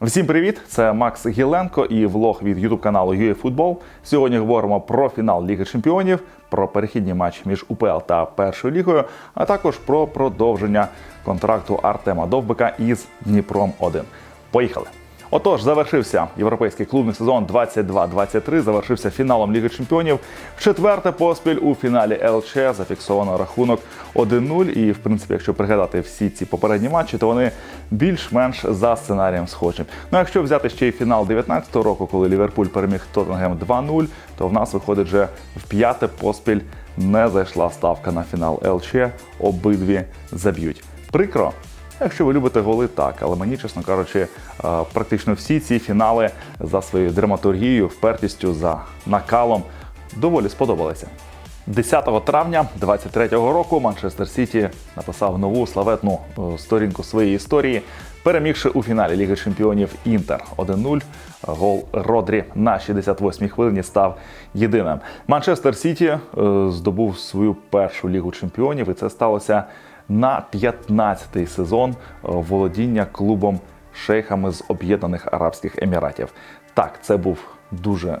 Всім привіт! Це Макс Гіленко і влог від ютуб каналу UEFootball. Сьогодні говоримо про фінал Ліги Чемпіонів, про перехідні матчі між УПЛ та першою лігою, а також про продовження контракту Артема Довбика із Дніпром 1. Поїхали! Отож, завершився європейський клубний сезон 22-23, завершився фіналом Ліги Чемпіонів. В четверте поспіль у фіналі ЛЧ зафіксовано рахунок 1-0. І, в принципі, якщо пригадати всі ці попередні матчі, то вони більш-менш за сценарієм схожі. Ну, якщо взяти ще й фінал 19-го року, коли Ліверпуль переміг Тоттенгем 2-0, то в нас виходить вже в п'яте поспіль не зайшла ставка на фінал ЛЧ. Обидві заб'ють. Прикро, Якщо ви любите голи, так, але мені, чесно кажучи, е, практично всі ці фінали за своєю драматургією, впертістю, за накалом доволі сподобалися. 10 травня 23-го року Манчестер Сіті написав нову славетну е, сторінку своєї історії, перемігши у фіналі Ліги Чемпіонів Інтер 1-0. Гол Родрі на 68-й хвилині став єдиним. Манчестер Сіті е, здобув свою першу лігу чемпіонів, і це сталося на 15-й сезон е, володіння клубом шейхами з Об'єднаних Арабських Еміратів. Так, це був дуже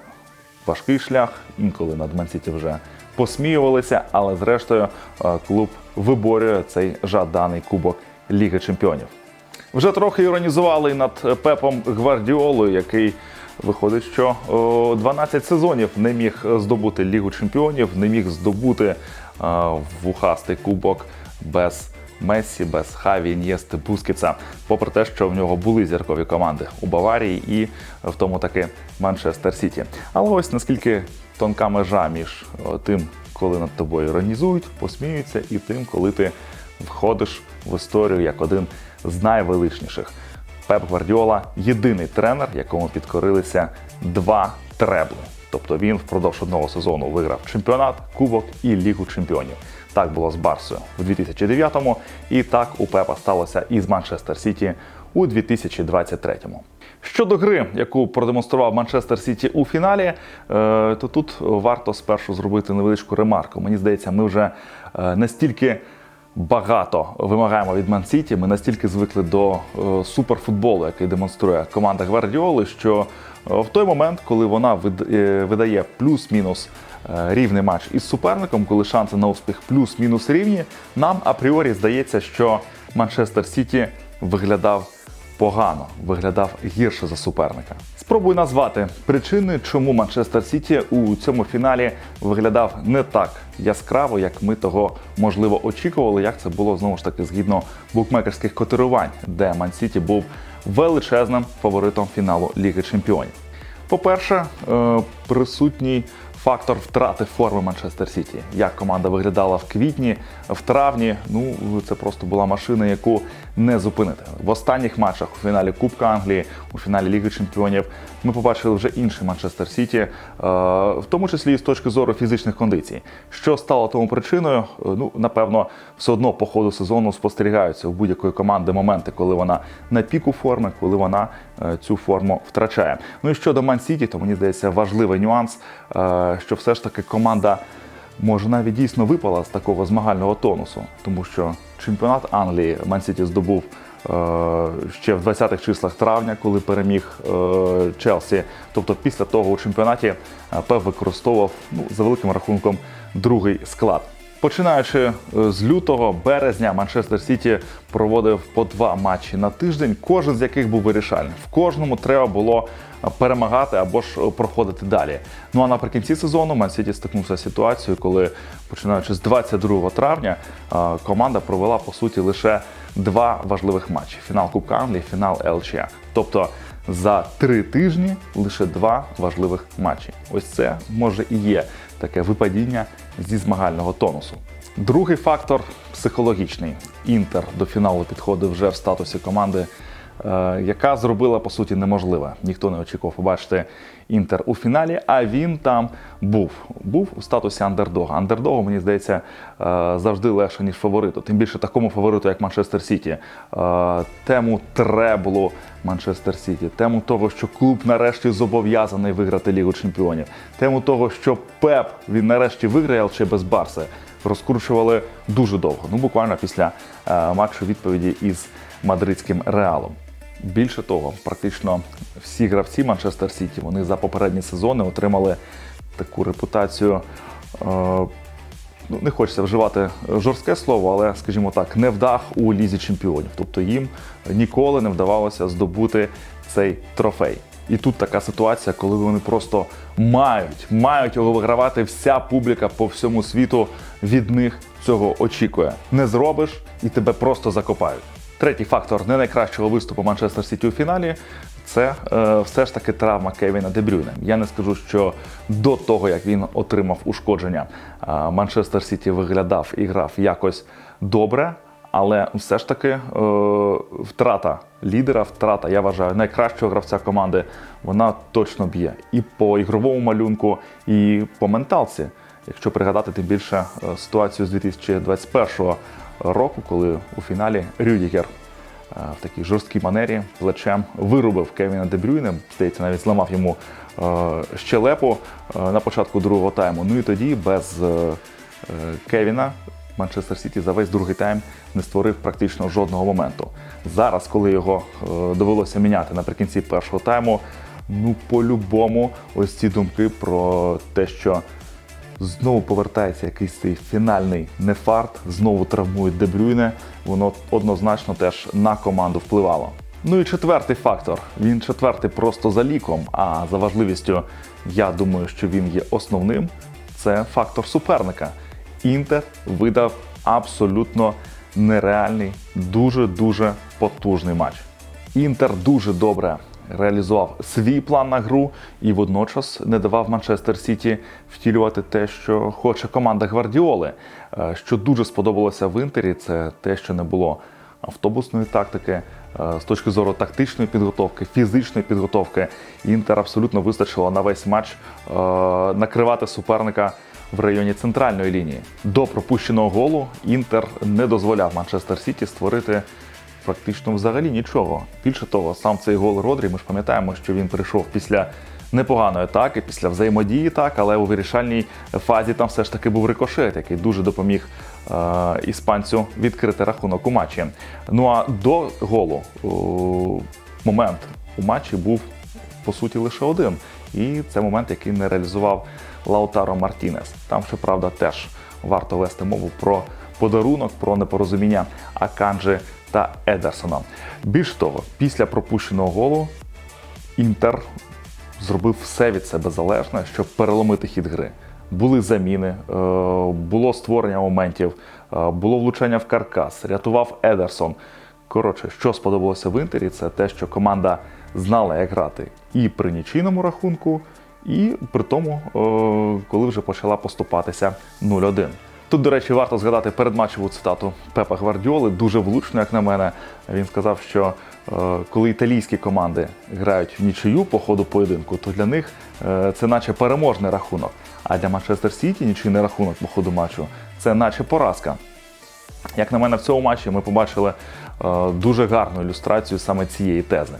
важкий шлях. Інколи над Мансіті вже посміювалися, але зрештою е, клуб виборює цей жаданий кубок Ліги Чемпіонів. Вже трохи іронізували над Пепом Гвардіолою, який виходить, що о, 12 сезонів не міг здобути Лігу Чемпіонів, не міг здобути е, вухастий кубок без Мессі, без Хаві, Ін'єсти, Бускетса, попри те, що в нього були зіркові команди у Баварії і в тому таки Манчестер Сіті. Але ось наскільки тонка межа між тим, коли над тобою іронізують, посміються, і тим, коли ти входиш в історію як один з найвеличніших. Пеп Гвардіола єдиний тренер, якому підкорилися два требли. Тобто він впродовж одного сезону виграв чемпіонат, кубок і лігу чемпіонів. Так було з Барсою у 2009-му, і так у Пепа сталося і з Манчестер Сіті у 2023-му. Щодо гри, яку продемонстрував Манчестер Сіті у фіналі, е, то тут варто спершу зробити невеличку ремарку. Мені здається, ми вже е, настільки багато вимагаємо від Ман-Сіті, Ми настільки звикли до е, суперфутболу, який демонструє команда Гвардіоли, що в той момент, коли вона видає плюс-мінус рівний матч із суперником, коли шанси на успіх плюс-мінус рівні, нам апріорі здається, що Манчестер Сіті виглядав погано, виглядав гірше за суперника. Спробую назвати причини, чому Манчестер Сіті у цьому фіналі виглядав не так яскраво, як ми того можливо очікували. Як це було знову ж таки згідно букмекерських котирувань, де Ман Сіті був величезним фаворитом фіналу Ліги Чемпіонів. По-перше, е, присутній фактор втрати форми Манчестер Сіті. Як команда виглядала в квітні, в травні. Ну це просто була машина, яку не зупинити. В останніх матчах у фіналі Кубка Англії, у фіналі Ліги Чемпіонів, ми побачили вже інший Манчестер Сіті, е, в тому числі і з точки зору фізичних кондицій. Що стало тому причиною? Е, ну напевно, все одно по ходу сезону спостерігаються у будь-якої команди моменти, коли вона на піку форми, коли вона е, цю форму втрачає. Ну і щодо Ман Сіті, то мені здається важливий нюанс що все ж таки команда може навіть дійсно випала з такого змагального тонусу, тому що чемпіонат Англії Ман-Сіті здобув е, ще в 20-х числах травня, коли переміг е, Челсі. Тобто після того у чемпіонаті ПЕВ використовував ну, за великим рахунком другий склад. Починаючи е, з лютого березня, Манчестер Сіті проводив по два матчі на тиждень, кожен з яких був вирішальним. В кожному треба було перемагати або ж е, проходити далі. Ну а наприкінці сезону Ман Сіті стикнувся з ситуацією, коли починаючи з 22 травня команда провела по суті лише два важливих матчі: фінал Кубка Англії, фінал ЛЧ. Тобто за три тижні лише два важливих матчі. Ось це може і є таке випадіння зі змагального тонусу. Другий фактор психологічний. Інтер до фіналу підходив вже в статусі команди. Е, яка зробила по суті неможливе. Ніхто не очікував побачити інтер у фіналі, а він там був. Був у статусі андердога. Андердогу, мені здається, е, завжди легше, ніж фавориту. Тим більше такому фавориту, як Манчестер Сіті. Е, тему треблу Манчестер Сіті, тему того, що клуб нарешті зобов'язаний виграти Лігу Чемпіонів, тему того, що Пеп він нарешті виграє, але без Барси. Розкручували дуже довго. Ну буквально після матчу відповіді із мадридським реалом. Більше того, практично всі гравці Манчестер Сіті вони за попередні сезони отримали таку репутацію. Е, ну, не хочеться вживати жорстке слово, але, скажімо так, невдах у лізі чемпіонів. Тобто їм ніколи не вдавалося здобути цей трофей. І тут така ситуація, коли вони просто мають, мають його вигравати. Вся публіка по всьому світу від них цього очікує. Не зробиш і тебе просто закопають. Третій фактор не найкращого виступу Манчестер Сіті у фіналі це е, все ж таки травма Кевіна Дебрюйне. Я не скажу, що до того як він отримав ушкодження, е, Манчестер Сіті виглядав і грав якось добре. Але все ж таки е, втрата лідера, втрата, я вважаю, найкращого гравця команди, вона точно б'є і по ігровому малюнку, і по менталці. Якщо пригадати тим більше е, ситуацію з 2021 року, коли у фіналі Рюдігер е, в такій жорсткій манері плечем вирубив Кевіна Дебрюйне, здається, навіть зламав йому е, щелепу е, на початку другого тайму. Ну і тоді без Кевіна Манчестер Сіті за весь другий тайм не створив практично жодного моменту. Зараз, коли його довелося міняти наприкінці першого тайму, ну по-любому, ось ці думки про те, що знову повертається якийсь цей фінальний нефарт, знову травмують Дебрюйне, воно однозначно теж на команду впливало. Ну і четвертий фактор. Він четвертий просто за ліком, а за важливістю, я думаю, що він є основним. Це фактор суперника. Інтер видав абсолютно нереальний, дуже-дуже потужний матч. Інтер дуже добре реалізував свій план на гру і водночас не давав Манчестер Сіті втілювати те, що хоче команда Гвардіоли. Е, Що дуже сподобалося в Інтері, це те, що не було автобусної тактики. е, З точки зору тактичної підготовки, фізичної підготовки, Інтер абсолютно вистачило на весь матч е, накривати суперника в районі центральної лінії. До пропущеного голу Інтер не дозволяв Манчестер Сіті створити практично взагалі нічого. Більше того, сам цей гол Родрі, ми ж пам'ятаємо, що він прийшов після непоганої атаки, після взаємодії, так, але у вирішальній фазі там все ж таки був рикошет, який дуже допоміг е, іспанцю відкрити рахунок у матчі. Ну а до голу о, момент у матчі був по суті лише один. І це момент, який не реалізував Лаутаро Мартінес. Там, щоправда, теж варто вести мову про подарунок, про непорозуміння Аканджі та Едерсона. Більш того, після пропущеного голу Інтер зробив все від себе залежне, щоб переломити хід гри. Були заміни, е, було створення моментів, е, було влучання в каркас, рятував Едерсон. Коротше, що сподобалося в Інтері, це те, що команда знала, як грати і при нічийному рахунку, і при тому, е, коли вже почала поступатися 0-1. Тут, до речі, варто згадати передматчеву цитату Пепа Гвардіоли, дуже влучно, як на мене. Він сказав, що е, коли італійські команди грають в нічию по ходу поєдинку, то для них е, це наче переможний рахунок. А для Манчестер Сіті нічийний рахунок по ходу матчу це наче поразка. Як на мене, в цьому матчі ми побачили е, дуже гарну ілюстрацію саме цієї тези.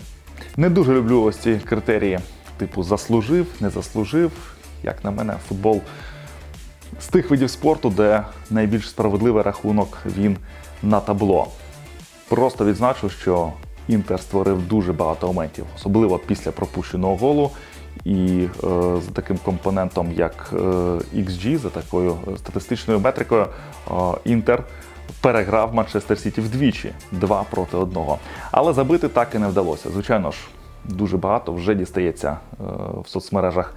Не дуже люблю ось ці критерії, типу заслужив, не заслужив. Як на мене, футбол з тих видів спорту, де найбільш справедливий рахунок він на табло. Просто відзначу, що Інтер створив дуже багато моментів, особливо після пропущеного голу. І е, за таким компонентом, як е, XG, за такою статистичною метрикою, е, Інтер переграв Манчестер Сіті вдвічі, два проти одного. Але забити так і не вдалося. Звичайно ж, дуже багато вже дістається е, в соцмережах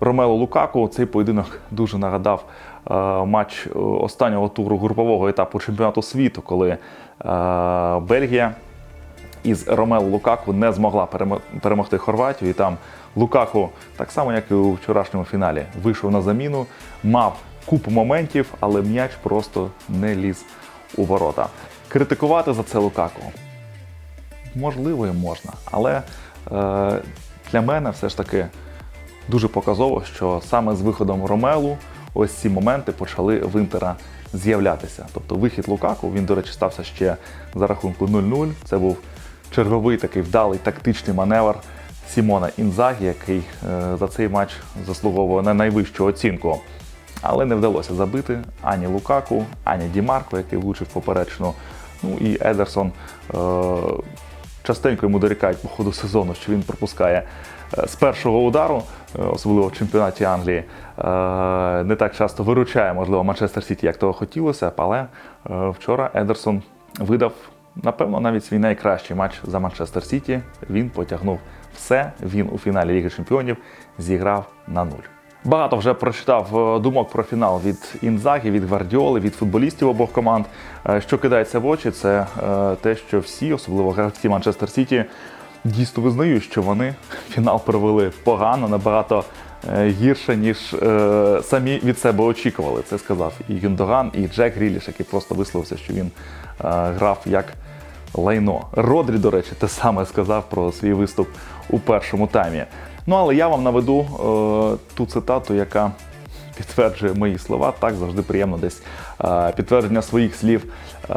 Ромело Лукаку. Цей поєдинок дуже нагадав е, матч е, останнього туру групового етапу чемпіонату світу, коли е, Бельгія із Ромело Лукаку не змогла перемогти Хорватію. І там Лукаку, так само як і у вчорашньому фіналі, вийшов на заміну, мав купу моментів, але м'яч просто не ліз у ворота. Критикувати за це Лукаку можливо і можна, але е, для мене все ж таки дуже показово, що саме з виходом Ромелу ось ці моменти почали в Інтера з'являтися. Тобто вихід Лукаку, він, до речі, стався ще за рахунку 0-0. Це був черговий такий вдалий тактичний маневр Сімона Інзагі, який е, за цей матч заслуговує на найвищу оцінку. Але не вдалося забити ані Лукаку, ані Дімарко, який влучив поперечну. Ну і Едерсон е, частенько йому дорікають по ходу сезону, що він пропускає е, з першого удару, особливо в чемпіонаті Англії. Е, Не так часто виручає, можливо, Манчестер Сіті, як того хотілося, але е, вчора Едерсон видав, напевно, навіть свій найкращий матч за Манчестер Сіті. Він потягнув все. Він у фіналі Ліги Чемпіонів зіграв на нуль. Багато вже прочитав е, думок про фінал від Інзагі, від Гвардіоли, від футболістів обох команд. Е, Що кидається в очі, це е, те, що всі, особливо гравці Манчестер Сіті, дійсно визнають, що вони фінал провели погано, набагато е, гірше, ніж е, самі від себе очікували. Це сказав і Юндоган, і Джек Гріліш, який просто висловився, що він е, грав як лайно. Родрі, до речі, те саме сказав про свій виступ у першому таймі. Ну але я вам наведу е, ту цитату, яка підтверджує мої слова. Так завжди приємно десь е, підтвердження своїх слів е,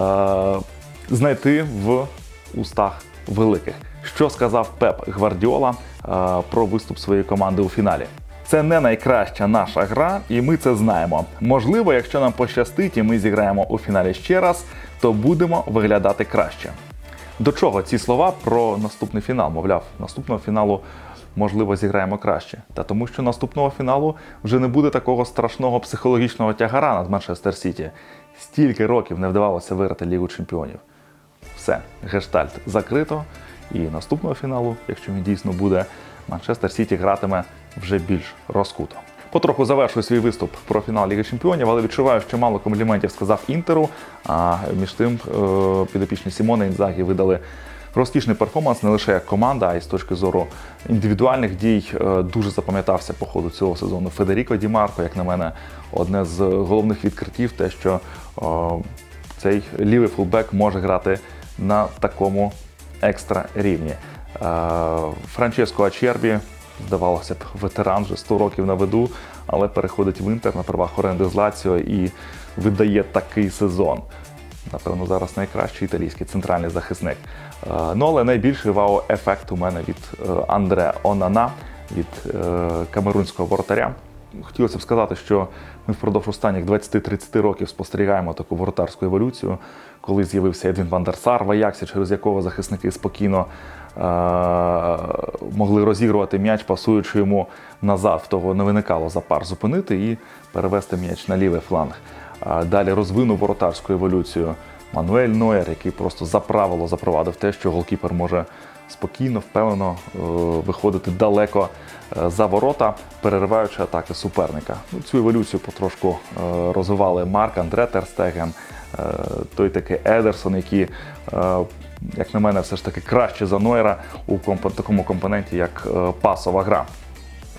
знайти в устах великих. Що сказав Пеп Гвардіола е, про виступ своєї команди у фіналі? Це не найкраща наша гра, і ми це знаємо. Можливо, якщо нам пощастить, і ми зіграємо у фіналі ще раз, то будемо виглядати краще. До чого ці слова про наступний фінал? Мовляв, наступного фіналу можливо зіграємо краще. Та тому, що наступного фіналу вже не буде такого страшного психологічного тягара над Манчестер Сіті. Стільки років не вдавалося виграти Лігу Чемпіонів. Все, гештальт закрито. І наступного фіналу, якщо він дійсно буде, Манчестер Сіті гратиме вже більш розкуто. Потроху завершую свій виступ про фінал Ліги Чемпіонів, але відчуваю, що мало компліментів сказав Інтеру. А між тим е, підопічні Сімони Інзагі видали розкішний перформанс не лише як команда, а й з точки зору індивідуальних дій. Е, Дуже запам'ятався по ходу цього сезону Федеріко Ді Марко, як на мене, одне з головних відкриттів, те, що е, цей лівий фулбек може грати на такому екстра рівні. Е, Франческо Ачербі, здавалося б, ветеран вже 100 років на виду, але переходить в інтер на правах оренди з Лаціо і видає такий сезон. Напевно, зараз найкращий італійський центральний захисник. Е, Ну, але найбільший вау-ефект у мене від е, Андре Онана, від камерунського воротаря. Хотілося б сказати, що ми впродовж останніх 20-30 років спостерігаємо таку воротарську еволюцію, коли з'явився Едвін Ван дер в Аяксі, через якого захисники спокійно е- могли розігрувати м'яч, пасуючи йому назад. В того не виникало запар зупинити і перевести м'яч на лівий фланг. Далі розвинув воротарську еволюцію Мануель Нойер, який просто за правило запровадив те, що голкіпер може спокійно, впевнено е, виходити далеко е, за ворота, перериваючи атаки суперника. Ну, Цю еволюцію потрошку е, розвивали Марк Андре Терстеген, той такий Едерсон, які, як на мене, все ж таки краще за Нойра у такому компоненті, як пасова гра.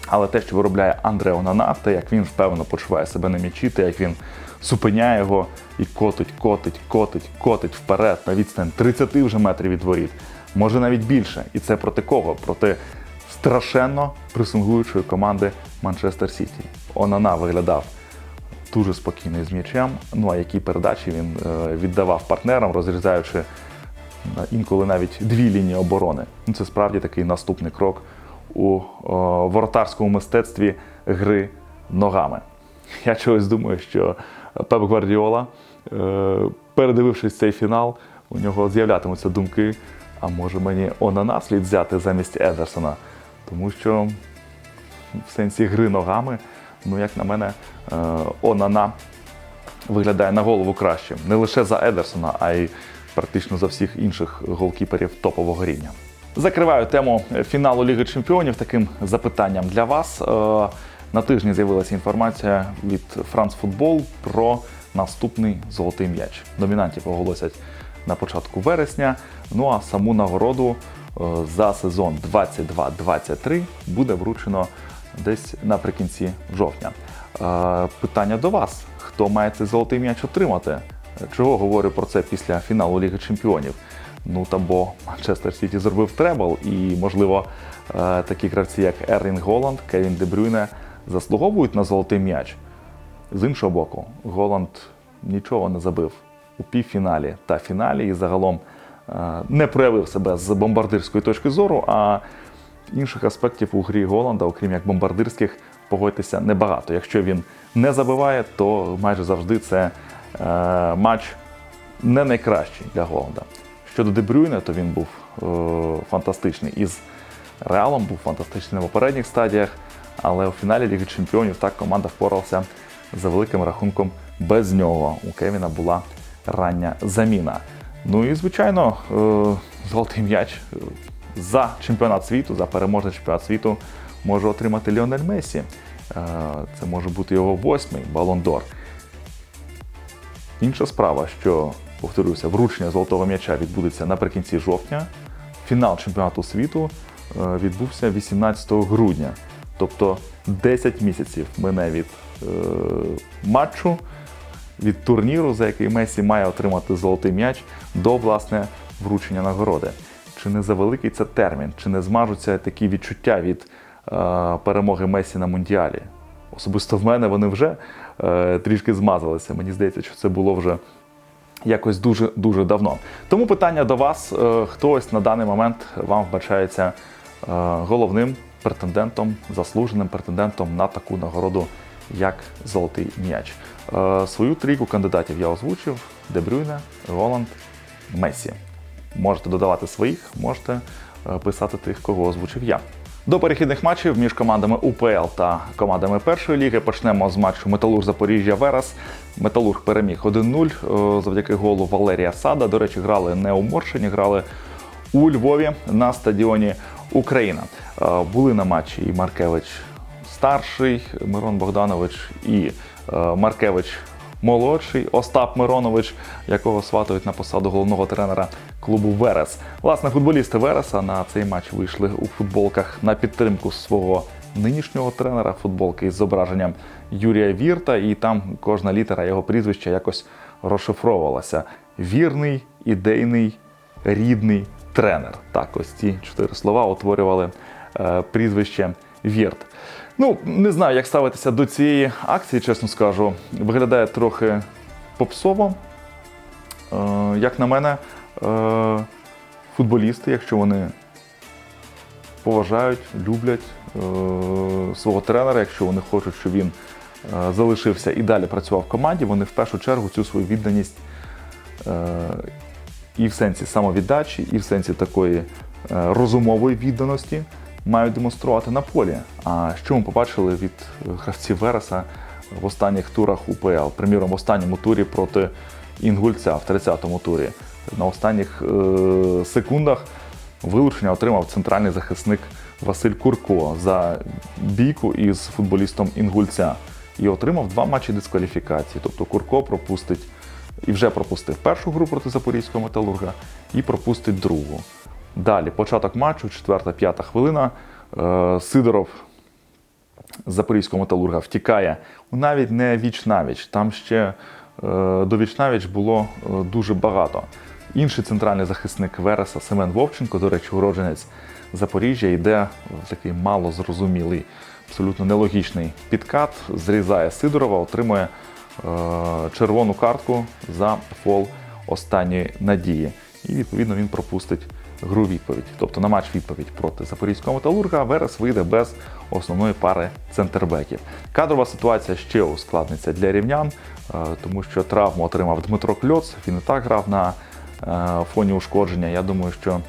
Але те, що виробляє Андре Онана, те, як він впевнено почуває себе на м'ячі, те, як він зупиняє його і котить, котить, котить, котить вперед на відстань 30 вже метрів від воріт, може навіть більше. І це проти кого? Проти страшенно пресингуючої команди Манчестер Сіті. Онана виглядав дуже спокійно з м'ячем. Ну а які передачі він е, віддавав партнерам, розрізаючи інколи навіть дві лінії оборони. Ну, це справді такий наступний крок у о, воротарському мистецтві гри ногами. Я чогось думаю, що Пеп Гвардіола, е, передивившись цей фінал, у нього з'являтимуться думки, а може мені Онана слід взяти замість Едерсона, тому що в сенсі гри ногами, ну як на мене, е, Онана виглядає на голову кращим. Не лише за Едерсона, а й практично за всіх інших голкіперів топового рівня. Закриваю тему фіналу Ліги Чемпіонів таким запитанням для вас. Е, На тижні з'явилася інформація від France Football про наступний золотий м'яч. Номінантів оголосять на початку вересня. Ну а саму нагороду е, за сезон 22-23 буде вручено десь наприкінці жовтня. Е, Питання до вас: хто має цей золотий м'яч отримати? Чого говорю про це після фіналу Ліги Чемпіонів? Ну та бо Манчестер Сіті зробив требл, і, можливо, е, такі гравці, як Ерлінг Голланд, Кевін Де Брюйне, заслуговують на золотий м'яч. З іншого боку, Голланд нічого не забив у півфіналі та фіналі і загалом е, не проявив себе з бомбардирської точки зору. А інших аспектів у грі Голланда, окрім як бомбардирських, погодьтеся небагато. Якщо він не забиває, то майже завжди це е, матч не найкращий для Голланда. Щодо Дебрюйне, то він був е, фантастичний. Із Реалом був фантастичний на попередніх стадіях, але у фіналі Ліги Чемпіонів так команда впоралася за великим рахунком без нього. У Кевіна була рання заміна. Ну і звичайно, е, золотий м'яч е, за чемпіонат світу, за переможний чемпіонат світу може отримати Ліонель Месі. Е, Це може бути його восьмий балондор. Інша справа, що повторюся, вручення золотого м'яча відбудеться наприкінці жовтня. Фінал чемпіонату світу е, відбувся 18 грудня. Тобто 10 місяців мине від е, матчу, від турніру, за який Месі має отримати золотий м'яч, до власне вручення нагороди. Чи не завеликий це термін, чи не змажуться такі відчуття від е, перемоги Месі на Мундіалі? Особисто в мене вони вже е, трішки змазалися. Мені здається, що це було вже якось дуже дуже давно. Тому питання до вас: Е, хто ось на даний момент вам вбачається е, головним претендентом, заслуженим претендентом на таку нагороду, як Золотий м'яч? Е, Свою трійку кандидатів я озвучив: Дебрюйне, Голланд, Месі. Можете додавати своїх, можете писати тих, кого озвучив я. До перехідних матчів між командами УПЛ та командами першої ліги почнемо з матчу Металург Запоріжжя Верес. Металург переміг 1-0 е, завдяки голу Валерія Сада. До речі, грали не у Моршині, грали у Львові на стадіоні Україна. Е, Були на матчі і Маркевич старший, Мирон Богданович, і е, Маркевич молодший Остап Миронович, якого сватають на посаду головного тренера клубу Верес. Власне, футболісти Вереса на цей матч вийшли у футболках на підтримку свого нинішнього тренера, футболки із зображенням Юрія Вірта, і там кожна літера його прізвища якось розшифровувалася. Вірний, ідейний, рідний тренер. Так, ось ці чотири слова утворювали е, прізвище Вірт. Ну, не знаю, як ставитися до цієї акції, чесно скажу. Виглядає трохи попсово. Е, як на мене, футболісти, якщо вони поважають, люблять е, свого тренера, якщо вони хочуть, щоб він е, залишився і далі працював в команді, вони в першу чергу цю свою відданість е, і в сенсі самовіддачі, і в сенсі такої е, розумової відданості мають демонструвати на полі. А що ми побачили від е, гравців Вереса в останніх турах УПЛ? Приміром, в останньому турі проти Інгульця в 30-му турі. На останніх е, секундах вилучення отримав центральний захисник Василь Курко за бійку із футболістом Інгульця і отримав два матчі дискваліфікації. Тобто Курко пропустить і вже пропустив першу гру проти Запорізького металурга і пропустить другу. Далі, початок матчу, четверта-п'ята хвилина. Е, Сидоров Запорізького металурга втікає навіть не віч-навіч. Там ще е, до віч-навіч було е, дуже багато. Інший центральний захисник Вереса Семен Вовченко, до речі, уродженець Запоріжжя, йде в такий малозрозумілий, абсолютно нелогічний підкат, зрізає Сидорова, отримує е, червону картку за фол останньої надії. І відповідно він пропустить гру відповідь. Тобто на матч відповідь проти Запорізького металурга Верес вийде без основної пари центрбеків. Кадрова ситуація ще ускладниться для рівнян, е, тому що травму отримав Дмитро Кльоц. Він і так грав на фоні ушкодження. Я думаю, що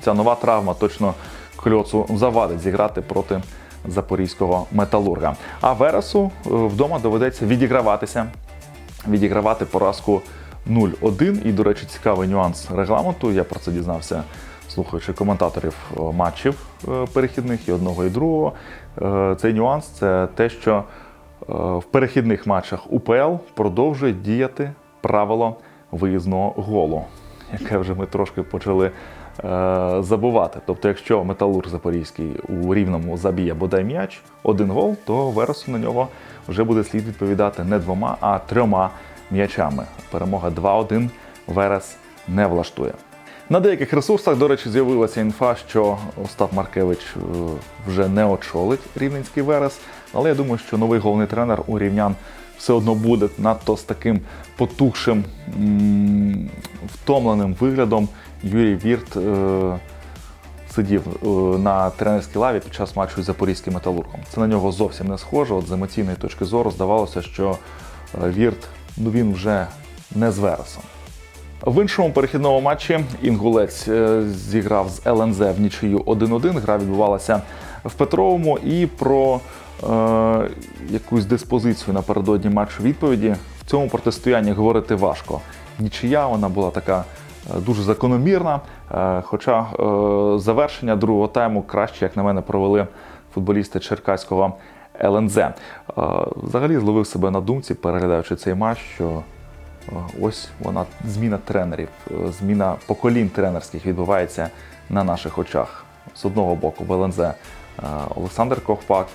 ця нова травма точно Кльоцу завадить зіграти проти запорізького металурга. А Вересу е, вдома доведеться відіграватися, відігравати поразку 0-1. І, до речі, цікавий нюанс регламенту. Я про це дізнався, слухаючи коментаторів е, матчів е, перехідних і одного і другого. Е, Цей нюанс це те, що е, в перехідних матчах УПЛ продовжує діяти правило виїзного голу, яке вже ми трошки почали е, забувати. Тобто, якщо металург Запорізький у рівному заб'є бодай м'яч, один гол, то Вересу на нього вже буде слід відповідати не двома, а трьома м'ячами. Перемога 2-1 Верес не влаштує. На деяких ресурсах, до речі, з'явилася інфа, що Остап Маркевич е, вже не очолить рівненський Верес. Але я думаю, що новий головний тренер у рівнян все одно буде надто з таким потухшим, втомленим виглядом. Юрій Вірт е, сидів е, на тренерській лаві під час матчу з запорізьким металургом. Це на нього зовсім не схоже. От з емоційної точки зору здавалося, що е, Вірт ну він вже не з Вересом. В іншому перехідному матчі інгулець е, зіграв з ЛНЗ в нічию 1-1. Гра відбувалася в Петровому і про е, якусь диспозицію напередодні матчу відповіді в цьому протистоянні говорити важко. Нічия вона була така е, дуже закономірна. е, Хоча е, завершення другого тайму краще, як на мене, провели футболісти Черкаського ЛНЗ. Взагалі зловив себе на думці, переглядаючи цей матч, що ось вона зміна тренерів, зміна поколінь тренерських відбувається на наших очах. З одного боку в ЛНЗ Олександр Ковпак,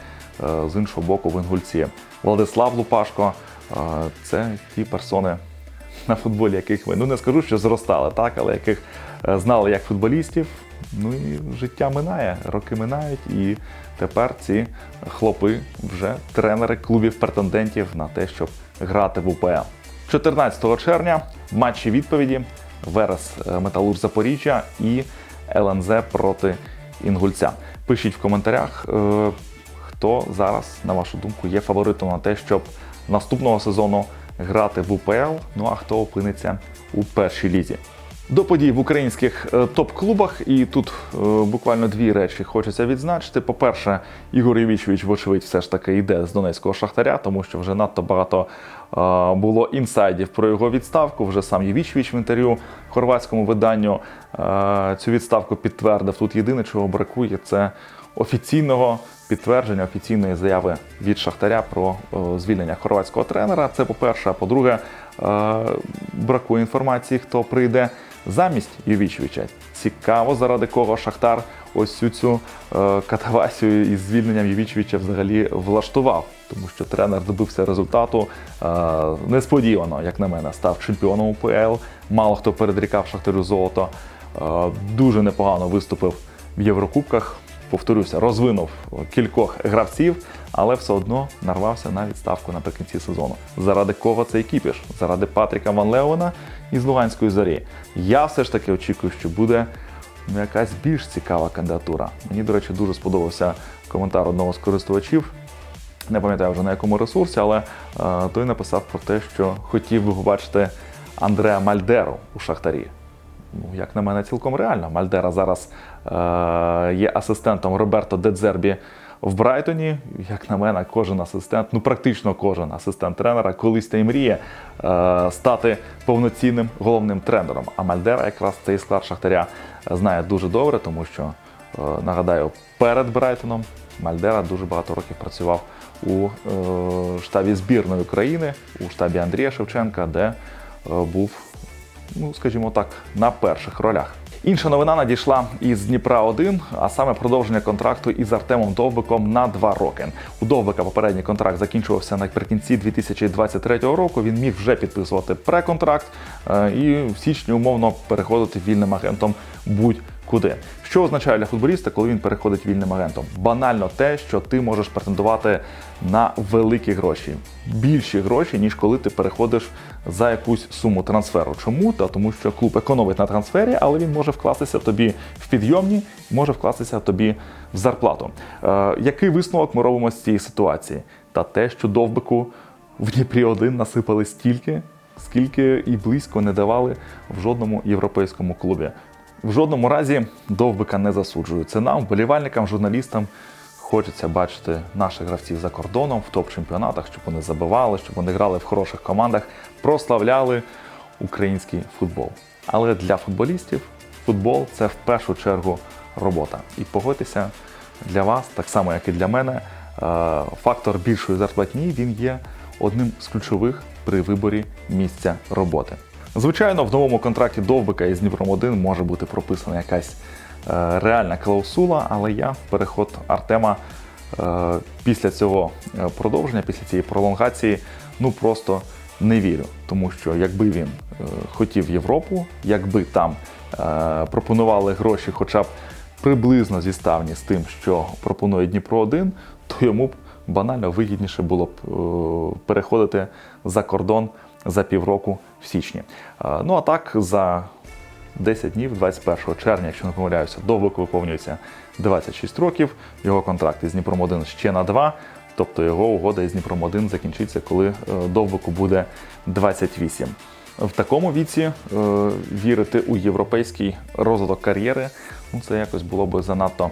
з іншого боку в Інгульці Владислав Лупашко. Це ті персони, на футболі, яких ми ну не скажу, що зростали, так, але яких е, знали як футболістів. Ну і життя минає, роки минають, і тепер ці хлопи вже тренери клубів претендентів на те, щоб грати в УПЛ. 14 червня матчі відповіді Верес е, Металург Запоріжжя і ЛНЗ проти Інгульця. Пишіть в коментарях, е, хто зараз, на вашу думку, є фаворитом на те, щоб наступного сезону грати в УПЛ, ну а хто опиниться у першій лізі. До подій в українських е, топ-клубах, і тут е, буквально дві речі хочеться відзначити. По-перше, Ігор Євічович, вочевидь, все ж таки йде з донецького шахтаря, тому що вже надто багато е, було інсайдів про його відставку. Вже сам Євічович в інтерв'ю хорватському виданню е, цю відставку підтвердив. Тут єдине, чого бракує, це офіційного підтвердження, офіційної заяви від Шахтаря про е, звільнення хорватського тренера. Це по-перше. А по-друге, е, бракує інформації, хто прийде замість Ювічевича. Цікаво, заради кого Шахтар ось цю цю е, катавасію із звільненням Ювічевича взагалі влаштував. Тому що тренер добився результату несподівано, як на мене, став чемпіоном УПЛ. Мало хто передрікав Шахтарю золото. Дуже непогано виступив в Єврокубках. Повторюся, розвинув кількох гравців, але все одно нарвався на відставку наприкінці сезону. Заради кого цей кіпіш? Заради Патріка Ван Леона із Луганської зорі. Я все ж таки очікую, що буде ну, якась більш цікава кандидатура. Мені, до речі, дуже сподобався коментар одного з користувачів. Не пам'ятаю вже на якому ресурсі, але е, той написав про те, що хотів би побачити Андреа Мальдеру у Шахтарі. Ну, як на мене, цілком реально. Мальдера зараз є асистентом Роберто Дедзербі в Брайтоні. Як на мене, кожен асистент, ну практично кожен асистент тренера, колись та й мріє е, стати повноцінним головним тренером. А Мальдера якраз цей склад Шахтаря знає дуже добре, тому що, е, нагадаю, перед Брайтоном Мальдера дуже багато років працював у е, штабі збірної України, у штабі Андрія Шевченка, де е, був ну скажімо так, на перших ролях. Інша новина надійшла із Дніпра 1 а саме продовження контракту із Артемом Довбиком на два роки. У Довбика попередній контракт закінчувався наприкінці 2023 року. Він міг вже підписувати преконтракт е, і в січні умовно переходити вільним агентом будь-куди. Що означає для футболіста, коли він переходить вільним агентом? Банально те, що ти можеш претендувати на великі гроші, більші гроші, ніж коли ти переходиш за якусь суму трансферу. Чому? Та тому, що клуб економить на трансфері, але він може вкластися тобі в підйомні, може вкластися тобі в зарплату. Е, який висновок ми робимо з цієї ситуації? Та те, що довбику в Дніпрі 1 насипали стільки, скільки і близько не давали в жодному європейському клубі. В жодному разі довбика не засуджую. Це нам, вболівальникам, журналістам, хочеться бачити наших гравців за кордоном в топ-чемпіонатах, щоб вони забивали, щоб вони грали в хороших командах, прославляли український футбол. Але для футболістів футбол це в першу чергу робота. І погодьтеся, для вас, так само як і для мене, е, фактор більшої зарплатні він є одним з ключових при виборі місця роботи. Звичайно, в новому контракті Довбика із Дніпром 1 може бути прописана якась реальна клаусула, але я переход Артема е, після цього е, продовження, після цієї пролонгації, ну просто не вірю. Тому що якби він е, хотів Європу, якби там е, пропонували гроші хоча б приблизно зіставні з тим, що пропонує Дніпро 1, то йому б банально вигідніше було б е, переходити за кордон за півроку в січні. Е, Ну а так за 10 днів, 21 червня, якщо не помиляюся, довбику виповнюється 26 років. Його контракт із Дніпром 1 ще на 2. Тобто його угода із Дніпром 1 закінчиться, коли е, довбику буде 28. в такому віці е, вірити у європейський розвиток кар'єри, ну це якось було би занадто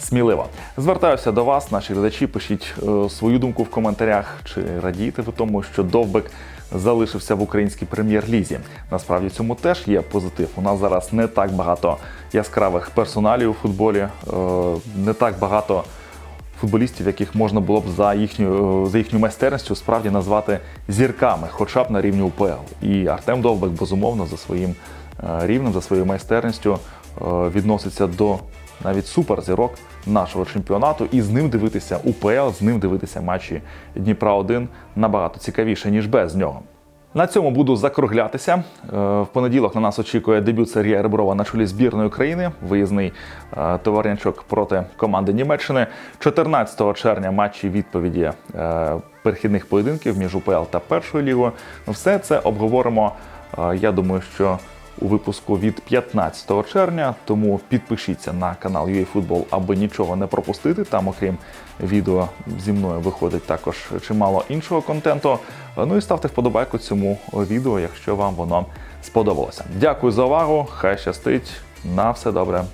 сміливо. Звертаюся до вас, наші глядачі. Пишіть е, свою думку в коментарях, чи радієте ви тому, що Довбик залишився в українській прем'єр-лізі. Насправді цьому теж є позитив. У нас зараз не так багато яскравих персоналів у футболі, е, не так багато футболістів, яких можна було б за їхню, за їхню майстерністю справді назвати зірками, хоча б на рівні УПЛ. І Артем Довбек, безумовно, за своїм е, рівнем, за своєю майстерністю е, відноситься до навіть суперзірок нашого чемпіонату. І з ним дивитися УПЛ, з ним дивитися матчі Дніпра 1 набагато цікавіше, ніж без нього. На цьому буду закруглятися. Е, В понеділок на нас очікує дебют Сергія Реброва на чолі збірної України. Виїзний е, товарнячок проти команди Німеччини. 14 червня матчі відповіді е, перехідних поєдинків між УПЛ та першою лігою. Все це обговоримо. Я думаю, що у випуску від 15 червня. Тому підпишіться на канал UAFootball, аби нічого не пропустити. Там, окрім відео зі мною, виходить також чимало іншого контенту. Ну і ставте вподобайку цьому відео, якщо вам воно сподобалося. Дякую за увагу. Хай щастить. На все добре.